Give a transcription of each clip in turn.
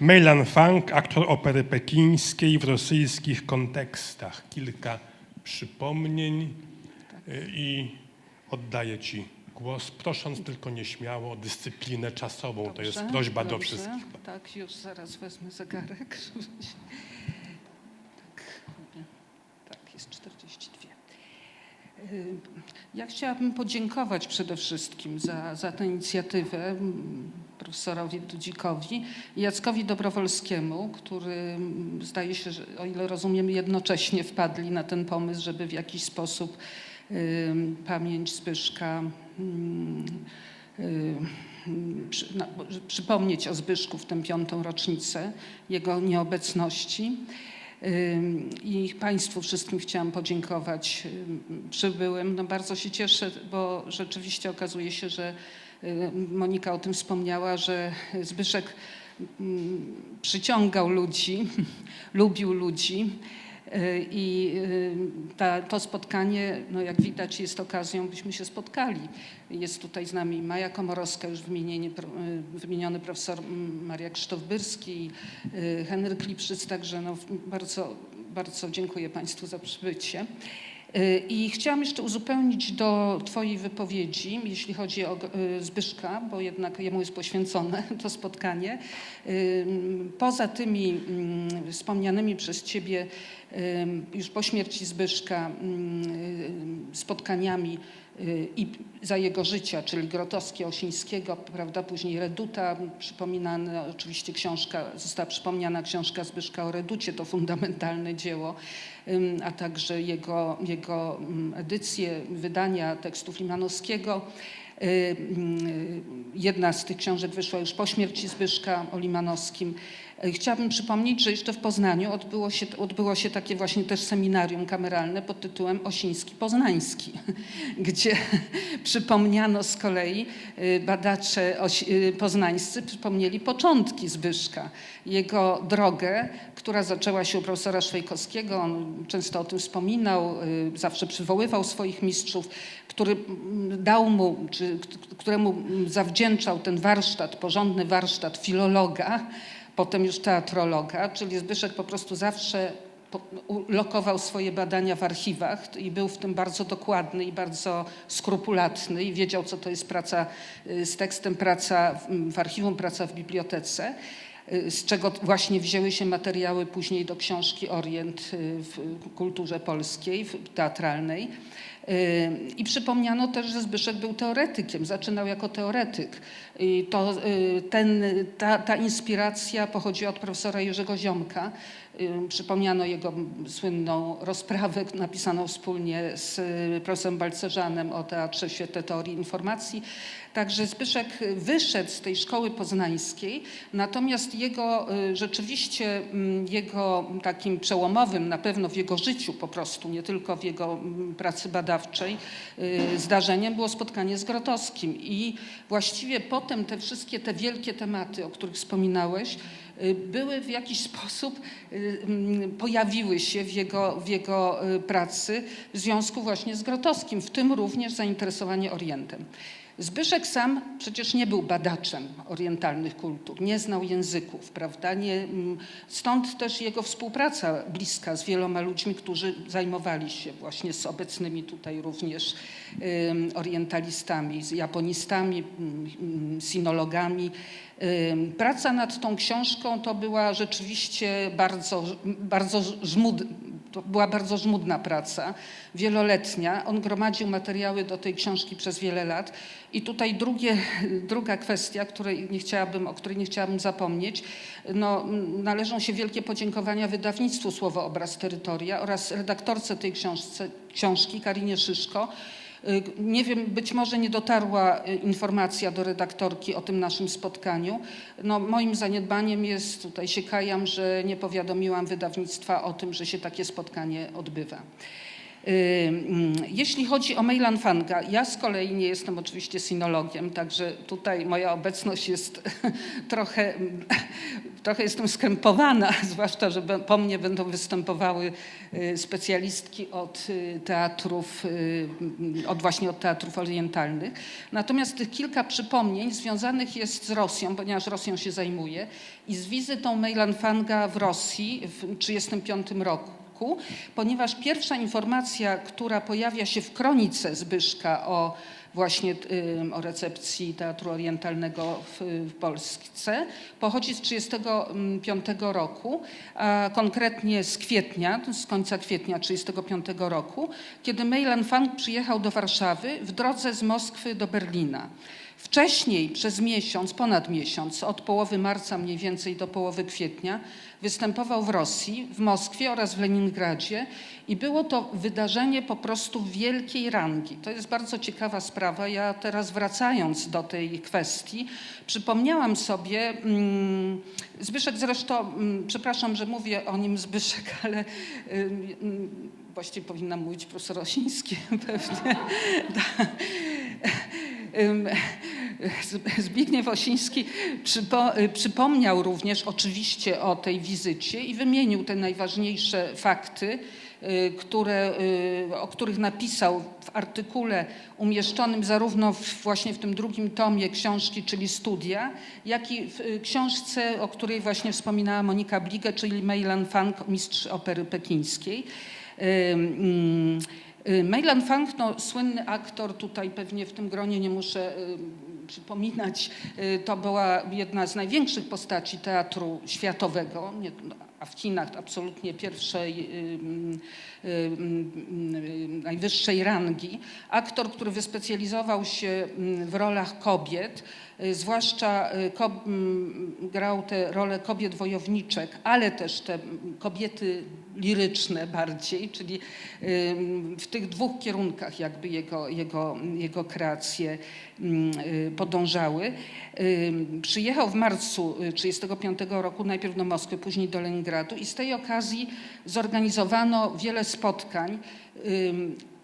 Mejlan Fang, aktor opery pekińskiej w rosyjskich kontekstach. Kilka przypomnień y, i oddaję Ci głos, prosząc tylko nieśmiało o dyscyplinę czasową. to jest Dobrze, prośba do dobrze. wszystkich. Tak, już zaraz wezmę zegarek. żeby się- Tak, mówię. tak, jest 42. Y, Ja chciałabym podziękować przede wszystkim za, za tę inicjatywę profesorowi Dudzikowi i Jackowi Dobrowolskiemu, który zdaje się, że o ile rozumiem, jednocześnie wpadli na ten pomysł, żeby w jakiś sposób y, pamięć Zbyszka mm, y, przy, że przypomnieć o Zbyszku w tę piątą rocznicę jego nieobecności. I Państwu wszystkim chciałam podziękować ym, przybyłym. No bardzo się cieszę, bo rzeczywiście okazuje się, że Monika o tym wspomniała, że Zbyszek przyciągał ludzi, lubił ludzi. Y, I y, ta, to spotkanie, no jak widać, jest okazją, byśmy się spotkali. Jest tutaj z nami Maja Komorowska, już y, wymieniony profesor Maria Krzysztof-Byrski, Henryk Lipszyc, także no, bardzo, bardzo dziękuję Państwu za przybycie. Y, I chciałam jeszcze uzupełnić do Twojej wypowiedzi, jeśli chodzi o y, Zbyszka, bo jednak jemu jest poświęcone to spotkanie. Y, Poza tymi mm, wspomnianymi przez Ciebie już po śmierci Zbyszka ym, spotkaniami i za jego życia, czyli Grotowski, Osińskiego, prawda, później Reduta, przypominana oczywiście książka, została przypomniana książka Zbyszka o Reducie, to fundamentalne dzieło, a także jego, jego ym, edycje, wydania tekstów Limanowskiego. Y, y, Jedna z tych książek wyszła już po śmierci Zbyszka o Limanowskim. Chciałabym przypomnieć, że jeszcze w Poznaniu odbyło się, odbyło się takie właśnie też seminarium kameralne pod tytułem Osiński Poznański, gdzie przypomniano z kolei y, badacze y, poznańscy przypomnieli początki Zbyszka, jego drogę, która zaczęła się u profesora Szwejkowskiego. On często o tym wspominał, y, zawsze przywoływał swoich mistrzów, który mm, dał mu, czy któremu zawdzięczał ten warsztat, porządny warsztat filologa, potem już teatrologa, czyli Zbyszek po prostu zawsze lokował swoje badania w archiwach i był w tym bardzo dokładny i bardzo skrupulatny i wiedział, co to jest praca y, z tekstem, praca w- w archiwum, praca w bibliotece y, z czego właśnie wzięły się materiały później do książki Orient y, w kulturze polskiej, w- teatralnej. Y, I przypomniano też, że Zbyszek był teoretykiem, zaczynał jako teoretyk. I to, y, ten, ta, ta inspiracja pochodziła od profesora Jerzego Ziomka. Y, Przypomniano jego słynną rozprawę napisaną wspólnie z profesorem Balcerzanem o Teatrze Świetle Teorii Informacji. Także Zbyszek wyszedł z tej szkoły poznańskiej, natomiast jego rzeczywiście mm, jego takim przełomowym na pewno w jego życiu po prostu, nie tylko w jego mm, pracy badawczej, y, zdarzeniem było spotkanie z Grotowskim i właściwie potem te wszystkie te wielkie tematy, o których wspominałeś, y, były w jakiś sposób, y, mm, pojawiły się w jego, w jego pracy w związku właśnie z Grotowskim, w tym również zainteresowanie Orientem. Zbyszek sam przecież nie był badaczem orientalnych kultur, nie znał języków, prawda? Nie, mm, stąd też jego współpraca bliska z wieloma ludźmi, którzy zajmowali się właśnie z obecnymi tutaj również ym, orientalistami, z japonistami, ym, sinologami. Ym, Praca nad tą książką to była rzeczywiście bardzo, bardzo żmud, to była bardzo żmudna praca, wieloletnia. On gromadził materiały do tej książki przez wiele lat. I tutaj drugie, druga kwestia, której nie chciałabym, o której nie chciałabym zapomnieć, no, należą się wielkie podziękowania wydawnictwu Słowo Obraz Terytoria oraz redaktorce tej książce, książki Karinie Szyszko, Nie wiem, być może nie dotarła y, informacja do redaktorki o tym naszym spotkaniu. No, moim zaniedbaniem jest, tutaj się kajam, że nie powiadomiłam wydawnictwa o tym, że się takie spotkanie odbywa. Y, mm, Jeśli chodzi o Mejlan Fanga, ja z kolei nie jestem oczywiście sinologiem, także tutaj moja obecność jest trochę, trochę jestem skrępowana, zwłaszcza, że po mnie będą występowały y, specjalistki od y, teatrów, y, od właśnie od teatrów orientalnych. Natomiast tych kilka przypomnień związanych jest z Rosją, ponieważ Rosją się zajmuję i z wizytą Mejlan Fanga w Rosji w 1935 roku roku, ponieważ pierwsza informacja, która pojawia się w kronice Zbyszka o właśnie o recepcji Teatru Orientalnego w, Polsce, pochodzi z 1935 roku, a konkretnie z kwietnia, z końca kwietnia 1935 roku, kiedy Mejlan Fang przyjechał do Warszawy w drodze z Moskwy do Berlina. Wcześniej przez miesiąc, ponad miesiąc, od połowy marca mniej więcej do połowy kwietnia, występował w Rosji, w Moskwie oraz w Leningradzie i było to wydarzenie po prostu wielkiej rangi. To jest bardzo ciekawa sprawa. Ja teraz wracając do tej kwestii, przypomniałam sobie, mm, Zbyszek zresztą, mm, przepraszam, że mówię o nim Zbyszek, ale ym, właściwie powinnam mówić profesor Osiński pewnie. Zbigniew Osiński przypo, y, przypomniał również oczywiście o tej wizycie i wymienił te najważniejsze fakty, y, które, y, o których napisał w artykule umieszczonym zarówno w, właśnie w tym drugim tomie książki, czyli Studia, jak i w książce, o której właśnie wspominała Monika Bligę, czyli Mejlan Fang, mistrz opery pekińskiej. Y, Mejlan Fang, no, słynny aktor, tutaj pewnie w tym gronie nie muszę y, przypominać, y, to była jedna z największych postaci teatru światowego, nie, no, a w Chinach absolutnie pierwszej, y, y, y, najwyższej rangi. Aktor, który wyspecjalizował się y, w rolach kobiet, zwłaszcza mm, grał te role kobiet wojowniczek, ale też te mm, kobiety liryczne bardziej, czyli w tych dwóch kierunkach jakby jego, jego, jego kreacje podążały. Przyjechał w marcu 1935 roku najpierw do Moskwy, później do Leningradu i z tej okazji zorganizowano wiele spotkań.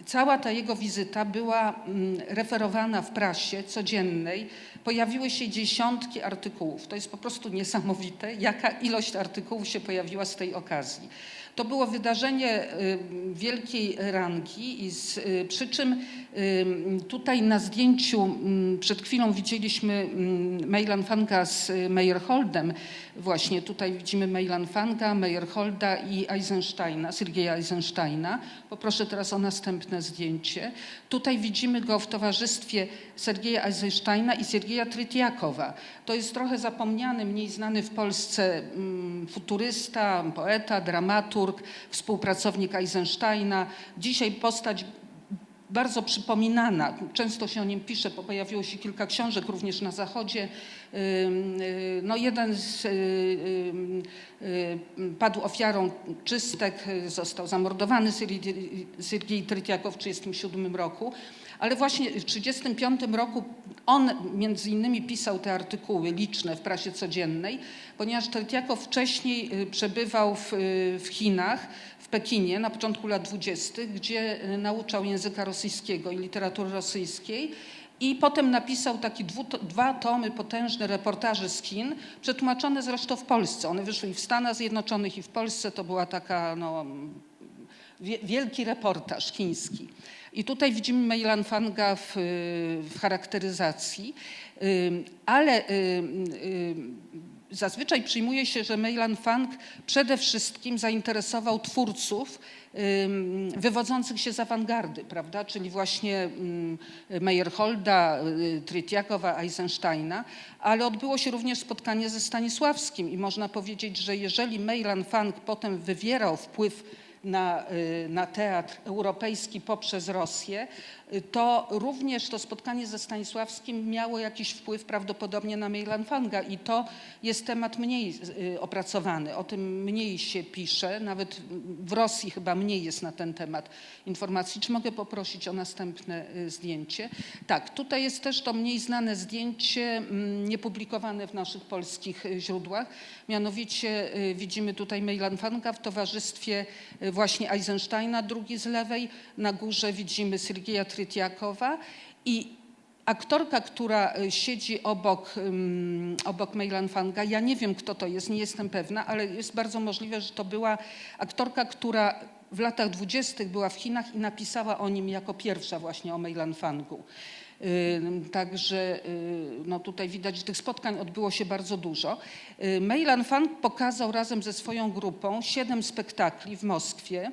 Cała ta jego wizyta była mm, referowana w prasie codziennej. Pojawiły się dziesiątki artykułów. To jest po prostu niesamowite, jaka ilość artykułów się pojawiła z tej okazji. To było wydarzenie y, wielkiej rangi, i z, y, przy czym y, tutaj na zdjęciu mm, przed chwilą widzieliśmy mm, Mejlan Fanga z Meyerholdem. Właśnie tutaj widzimy Mejlan Fanga, Meyerholda i Eisensteina, Sergeja Eisensteina. Poproszę teraz o następne zdjęcie. Tutaj widzimy go w towarzystwie Sergeja Eisensteina i Sergeja Trytiakowa. To jest trochę zapomniany, mniej znany w Polsce mm, futurysta, poeta, dramaturg, współpracownik Eisensteina. Dzisiaj postać bardzo przypominana. Często się o nim pisze, bo pojawiło się kilka książek również na Zachodzie. Y, No jeden z, y, y, padł ofiarą czystek, został zamordowany Sergiej Trytiakow w 1937 roku. Ale właśnie w 1935 roku on między innymi pisał te artykuły liczne w prasie codziennej, ponieważ Trytiakow wcześniej y, przebywał w, y, w Chinach, w Pekinie na początku lat 20., gdzie y, nauczał języka rosyjskiego i literatury rosyjskiej. I potem napisał takie dwa tomy potężne reportaże z Chin, przetłumaczone zresztą w Polsce. One wyszły w Stanach Zjednoczonych, i w Polsce. To była taka no, wie- wielki reportaż chiński. I tutaj widzimy Mejlan Fanga w, w charakteryzacji, Ym, ale ym, zazwyczaj przyjmuje się, że Mejlan Fang przede wszystkim zainteresował twórców wywodzących się z awangardy, prawda? czyli właśnie Meyerholda, y, Trytiakowa, Eisensteina, ale odbyło się również spotkanie ze Stanisławskim i można powiedzieć, że jeżeli Mejlan Fang potem wywierał wpływ na, y, na teatr europejski poprzez Rosję, y, to również to spotkanie ze Stanisławskim miało jakiś wpływ prawdopodobnie na Mejlan Fanga i to jest temat mniej y, opracowany, o tym mniej się pisze, nawet w Rosji chyba mniej jest na ten temat informacji. Czy mogę poprosić o następne zdjęcie? Tak, tutaj jest też to mniej znane zdjęcie, mm, niepublikowane w naszych polskich źródłach. Mianowicie widzimy tutaj Mejlan Fanga w towarzystwie właśnie Eisensteina, drugi z lewej. Na górze widzimy Sergeja Trytiakowa i Aktorka, która y, siedzi obok, ym, obok Mejlan Fanga, ja nie wiem kto to jest, nie jestem pewna, ale jest bardzo możliwe, że to była aktorka, która w latach dwudziestych była w Chinach i napisała o nim jako pierwsza właśnie o Mejlan Fangu. Także y, no tutaj widać, że tych spotkań odbyło się bardzo dużo. Y, Mejlan Fang pokazał razem ze swoją grupą siedem spektakli w Moskwie.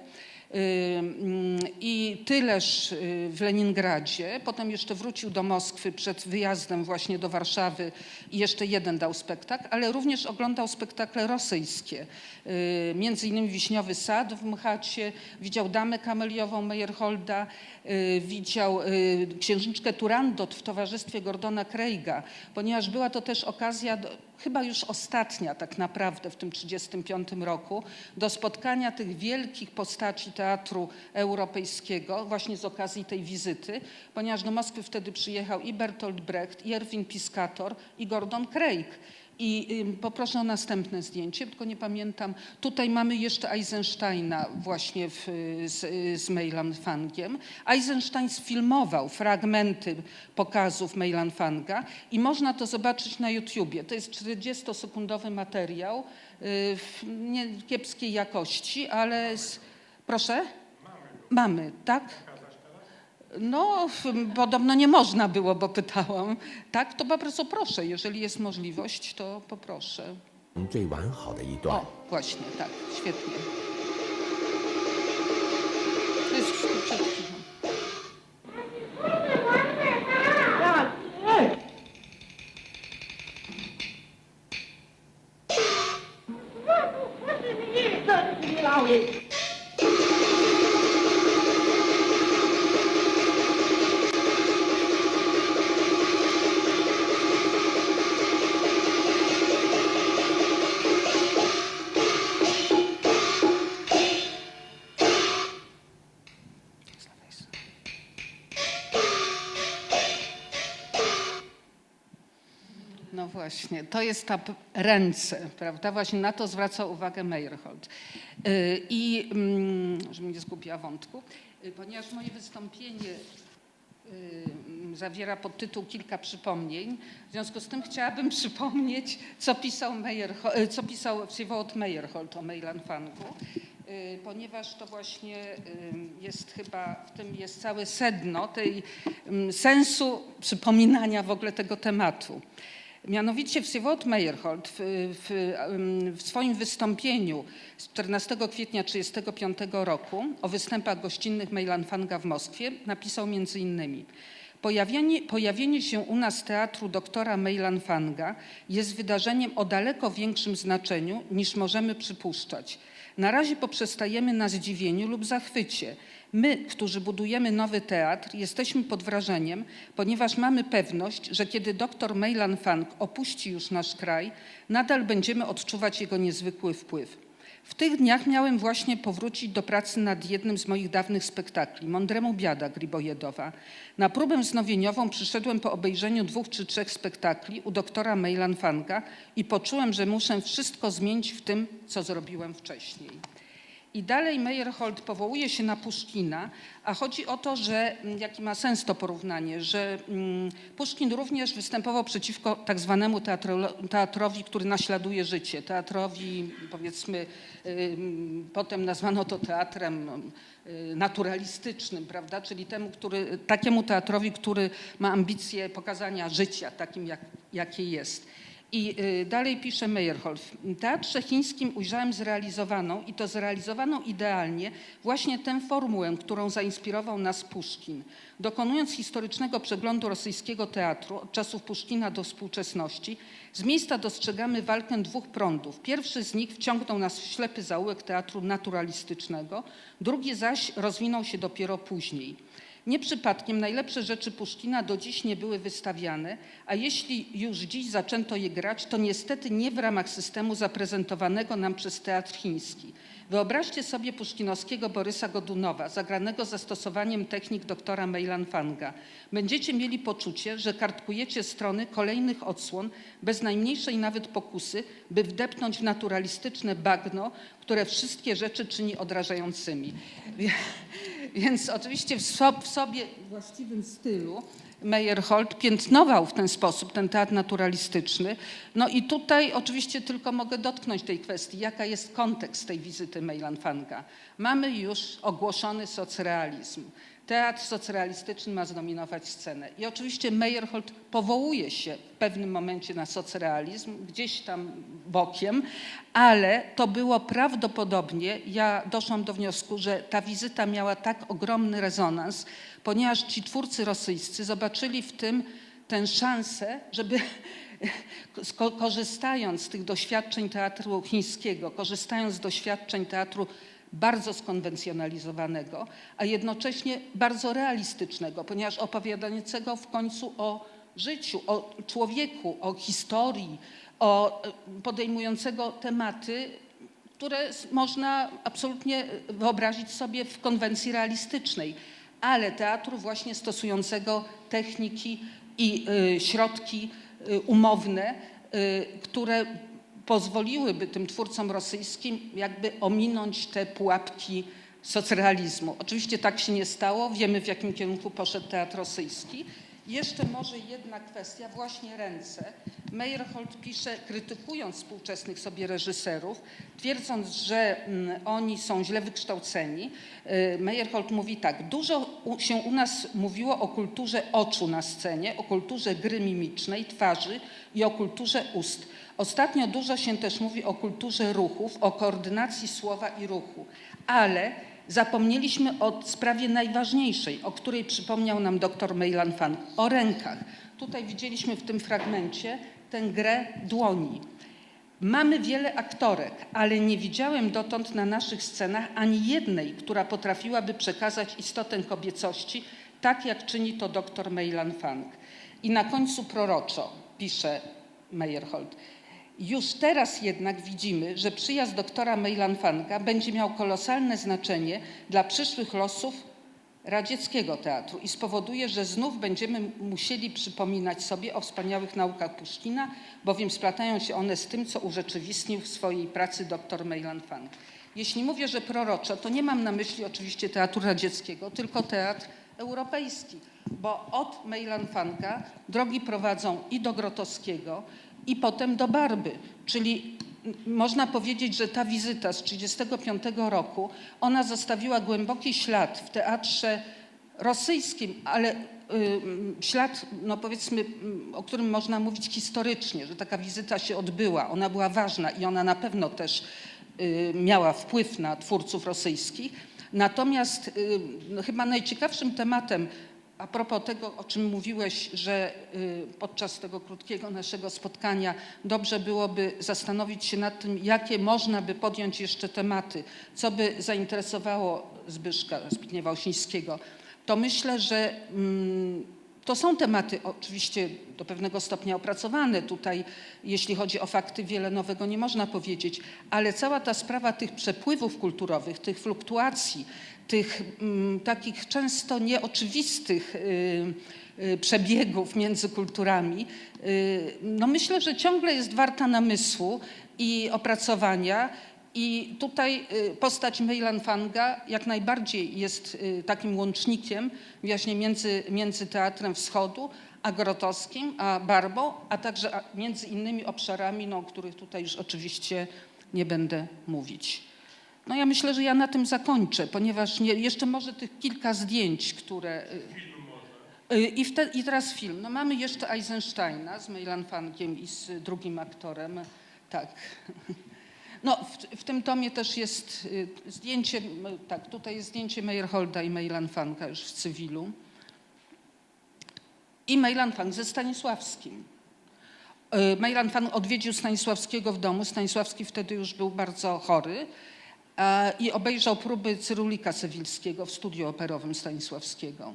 Ym, I tyleż y, w Leningradzie. Potem jeszcze wrócił do Moskwy przed wyjazdem właśnie do Warszawy i jeszcze jeden dał spektakl, ale również oglądał spektakle rosyjskie. Y, Między innymi Wiśniowy Sad w Mchacie, widział Damę Kameliową Meyerholda, y, widział y, księżniczkę Turandot w towarzystwie Gordona Craiga, ponieważ była to też okazja, do, chyba już ostatnia tak naprawdę w tym 1935 roku, do spotkania tych wielkich postaci teatru europejskiego właśnie z okazji tej wizyty, ponieważ do Moskwy wtedy przyjechał i Bertolt Brecht, i Erwin Piscator, i Gordon Craig. I poproszę o następne zdjęcie, tylko nie pamiętam. Tutaj mamy jeszcze Eisensteina właśnie w, z, z Mejlan Fangiem. Eisenstein sfilmował fragmenty pokazów Mejlan Fanga i można to zobaczyć na YouTubie. To jest 40-sekundowy materiał y, w nie kiepskiej jakości, ale z, proszę? Mamy, tak? No, f- podobno nie można było, bo pytałam. Tak, to bardzo proszę, jeżeli jest możliwość, to poproszę. 最完好的一段 O,。właśnie, tak, świetnie. No właśnie, to jest ta ręce, prawda? Właśnie na to zwraca uwagę Meyerhold. Y, I, mm, żebym nie zgubiła wątku, y, ponieważ moje wystąpienie y, zawiera podtytuł kilka przypomnień. W związku z tym chciałabym przypomnieć, co pisał, Meyer, co pisał Siewot Meyerhold o Mejlanfangu, ponieważ to właśnie jest chyba, w tym jest całe sedno tej mm, sensu przypominania w ogóle tego tematu. Mianowicie Wsywot Meyerhold w, w, w, swoim wystąpieniu z 14 kwietnia 1935 roku o występach gościnnych Meilanfanga w Moskwie napisał między innymi Pojawienie, pojawienie się u nas teatru doktora Meilanfanga jest wydarzeniem o daleko większym znaczeniu niż możemy przypuszczać. Na razie poprzestajemy na zdziwieniu lub zachwycie. My, którzy budujemy nowy teatr, jesteśmy pod wrażeniem, ponieważ mamy pewność, że kiedy dr Mejlan Fang opuści już nasz kraj, nadal będziemy odczuwać jego niezwykły wpływ. W tych dniach miałem właśnie powrócić do pracy nad jednym z moich dawnych spektakli, Mądremu biada Gribojedowa. Na próbę wznowieniową przyszedłem po obejrzeniu dwóch czy trzech spektakli u doktora Mejlan Fanga i poczułem, że muszę wszystko zmienić w tym, co zrobiłem wcześniej. I dalej Meyerhold powołuje się na Puszkina, a chodzi o to, że, mm, jaki ma sens to porównanie, że mm, Puszkin również występował przeciwko tak zwanemu teatro- teatrowi, który naśladuje życie. Teatrowi, powiedzmy, ym, potem nazwano to teatrem y, naturalistycznym, prawda? Czyli temu, który, takiemu teatrowi, który ma ambicje pokazania życia takim, jak, jakie jest. I y, dalej pisze Meyerhold. W teatrze chińskim ujrzałem zrealizowaną, i to zrealizowaną idealnie, właśnie tę formułę, którą zainspirował nas Puszkin. Dokonując historycznego przeglądu rosyjskiego teatru od czasów Puszkina do współczesności, z miejsca dostrzegamy walkę dwóch prądów. Pierwszy z nich wciągnął nas w ślepy zaułek teatru naturalistycznego, drugi zaś rozwinął się dopiero później. Nie przypadkiem najlepsze rzeczy Puszkina do dziś nie były wystawiane, a jeśli już dziś zaczęto je grać, to niestety nie w ramach systemu zaprezentowanego nam przez teatr chiński. Wyobraźcie sobie puszkinowskiego Borysa Godunowa, zagranego zastosowaniem technik doktora Mejlan Fanga. Będziecie mieli poczucie, że kartkujecie strony kolejnych odsłon bez najmniejszej nawet pokusy, by wdepnąć w naturalistyczne bagno, które wszystkie rzeczy czyni odrażającymi. Więc oczywiście w, so, w sobie właściwym stylu Meyerhold piętnował w ten sposób ten teatr naturalistyczny. No i tutaj oczywiście tylko mogę dotknąć tej kwestii, jaka jest kontekst tej wizyty Mejlanfanga. Mamy już ogłoszony socrealizm. Teatr socrealistyczny ma zdominować scenę. I oczywiście Meyerhold powołuje się w pewnym momencie na socrealizm, gdzieś tam bokiem, ale to było prawdopodobnie, ja doszłam do wniosku, że ta wizyta miała tak ogromny rezonans, ponieważ ci twórcy rosyjscy zobaczyli w tym tę szansę, żeby korzystając z tych doświadczeń teatru chińskiego, korzystając z doświadczeń teatru bardzo skonwencjonalizowanego, a jednocześnie bardzo realistycznego, ponieważ opowiadającego w końcu o życiu, o człowieku, o historii, o e, podejmującego tematy, które można absolutnie wyobrazić sobie w konwencji realistycznej, ale teatru właśnie stosującego techniki i y, środki y, umowne, y, które pozwoliłyby tym twórcom rosyjskim jakby ominąć te pułapki socrealizmu. Oczywiście tak się nie stało, wiemy w jakim kierunku poszedł teatr rosyjski. Jeszcze może jedna kwestia, właśnie ręce. Meyerhold pisze, krytykując współczesnych sobie reżyserów, twierdząc, że mm, oni są źle wykształceni. y, Meyerhold mówi tak, dużo się u nas mówiło o kulturze oczu na scenie, o kulturze gry mimicznej, twarzy i o kulturze ust. Ostatnio dużo się też mówi o kulturze ruchów, o koordynacji słowa i ruchu, ale zapomnieliśmy o sprawie najważniejszej, o której przypomniał nam dr Mejlan Fan, o rękach. Tutaj widzieliśmy w tym fragmencie tę grę dłoni. Mamy wiele aktorek, ale nie widziałem dotąd na naszych scenach ani jednej, która potrafiłaby przekazać istotę kobiecości, tak jak czyni to dr Mejlan Fang. I na końcu proroczo pisze Meyerhold. Już teraz jednak widzimy, że przyjazd doktora Mejlanfanga będzie miał kolosalne znaczenie dla przyszłych losów radzieckiego teatru i spowoduje, że znów będziemy musieli przypominać sobie o wspaniałych naukach Puszkina, bowiem splatają się one z tym, co urzeczywistnił w swojej pracy dr Mejlanfang. Jeśli mówię, że proroczo, to nie mam na myśli oczywiście teatru radzieckiego, tylko teatr europejski, bo od Mejlanfanga drogi prowadzą i do Grotowskiego, i potem do Barby, czyli można powiedzieć, że ta wizyta z 1935 roku, ona zostawiła głęboki ślad w teatrze rosyjskim, ale y, ślad, no powiedzmy, o którym można mówić historycznie, że taka wizyta się odbyła, ona była ważna i ona na pewno też y, miała wpływ na twórców rosyjskich. Natomiast y, chyba najciekawszym tematem a propos tego, o czym mówiłeś, że y, podczas tego krótkiego naszego spotkania dobrze byłoby zastanowić się nad tym, jakie można by podjąć jeszcze tematy, co by zainteresowało Zbyszka Zbigniewa Osińskiego, to myślę, że mm, to są tematy oczywiście do pewnego stopnia opracowane. Tutaj, jeśli chodzi o fakty, wiele nowego nie można powiedzieć, ale cała ta sprawa tych przepływów kulturowych, tych fluktuacji, tych mm, takich często nieoczywistych y, y, przebiegów między kulturami, y, no myślę, że ciągle jest warta namysłu i opracowania. I tutaj postać Mejlan Fanga jak najbardziej jest takim łącznikiem właśnie między, między Teatrem Wschodu a Grotowskim, a Barbą, a także między innymi obszarami, no, o których tutaj już oczywiście nie będę mówić. No ja myślę, że ja na tym zakończę, ponieważ nie, jeszcze może tych kilka zdjęć, które... y, y, I, wte, I teraz film. No mamy jeszcze Eisensteina z Mejlan Fangiem i z drugim aktorem. Tak. No, w, w tym tomie też jest y, zdjęcie, tak, tutaj jest zdjęcie Meyerholda i Mejlan Fanga już w cywilu. I Mejlan Fang ze Stanisławskim. Mejlan odwiedził Stanisławskiego w domu. Stanisławski wtedy już był bardzo chory i obejrzał próby Cyrulika Sewilskiego w studiu operowym Stanisławskiego.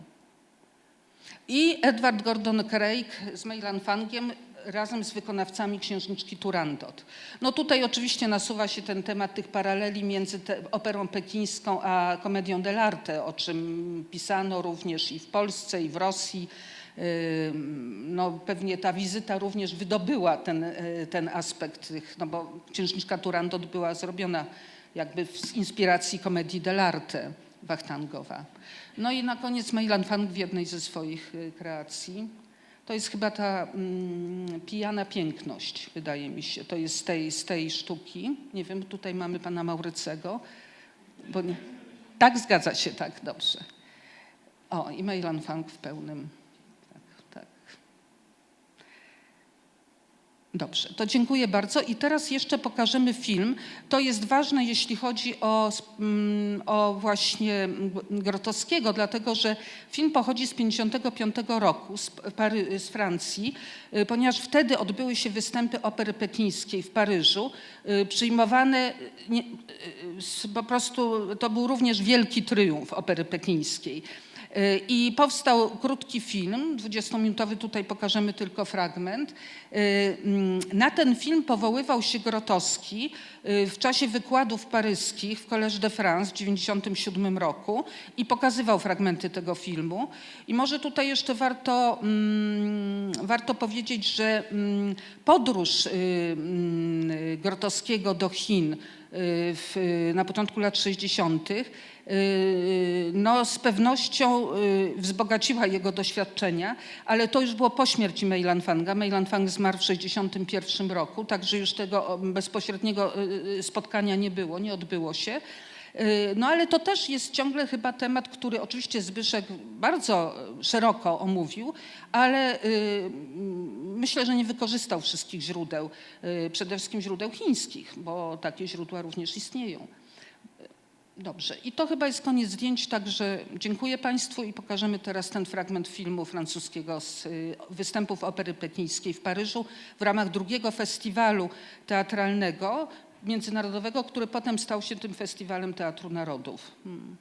I Edward Gordon Craig z Mejlan Fangiem razem z wykonawcami księżniczki Turandot. No tutaj oczywiście nasuwa się ten temat tych paraleli między operą pekińską a komedią dell'arte, o czym pisano również i w Polsce, i w Rosji. Ym, No, pewnie ta wizyta również wydobyła ten, y, ten aspekt, tych, no bo księżniczka Turandot była zrobiona jakby z inspiracji komedii dell'arte. Wachtangowa. No i na koniec Mejlan Fang w jednej ze swoich y, kreacji. To jest chyba ta mm, pijana piękność, wydaje mi się. To jest z tej, z tej sztuki. Nie wiem, tutaj mamy pana Maurycego. Bo nie... Tak, zgadza się, tak, dobrze. O, i Mejlan Fang w pełnym. Tak, tak. Dobrze, to dziękuję bardzo. I teraz jeszcze pokażemy film. To jest ważne, jeśli chodzi o, mm, o właśnie Grotowskiego, dlatego że film pochodzi z 1955 roku z, Pary, z Francji, y, ponieważ wtedy odbyły się występy opery pekińskiej w Paryżu, y, przyjmowane y, nie, po prostu, to był również wielki triumf opery pekińskiej. Y, I powstał krótki film, 20-minutowy, tutaj pokażemy tylko fragment. Y, mm, Na ten film powoływał się Grotowski y, w czasie wykładów paryskich w Collège de France w 1997 roku i pokazywał fragmenty tego filmu. I może tutaj jeszcze warto, mm, warto powiedzieć, że mm, podróż Grotowskiego do Chin w, na początku lat 60. y, No, z pewnością y, wzbogaciła jego doświadczenia, ale to już było po śmierci Mejlan Fanga. Mejlan Fang zmarł w 61 roku, także już tego bezpośredniego y, spotkania nie było, nie odbyło się. Y, No ale to też jest ciągle chyba temat, który oczywiście Zbyszek bardzo y, szeroko omówił, ale y, myślę, że nie wykorzystał wszystkich źródeł, przede wszystkim źródeł chińskich, bo takie źródła również istnieją. Dobrze, i to chyba jest koniec zdjęć, także dziękuję Państwu i pokażemy teraz ten fragment filmu francuskiego z występów opery pekińskiej w Paryżu w ramach drugiego festiwalu teatralnego międzynarodowego, który potem stał się tym festiwalem Teatru Narodów. Hmm.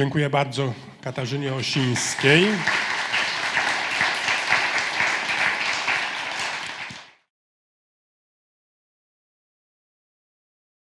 Dziękuję bardzo Katarzynie Osińskiej.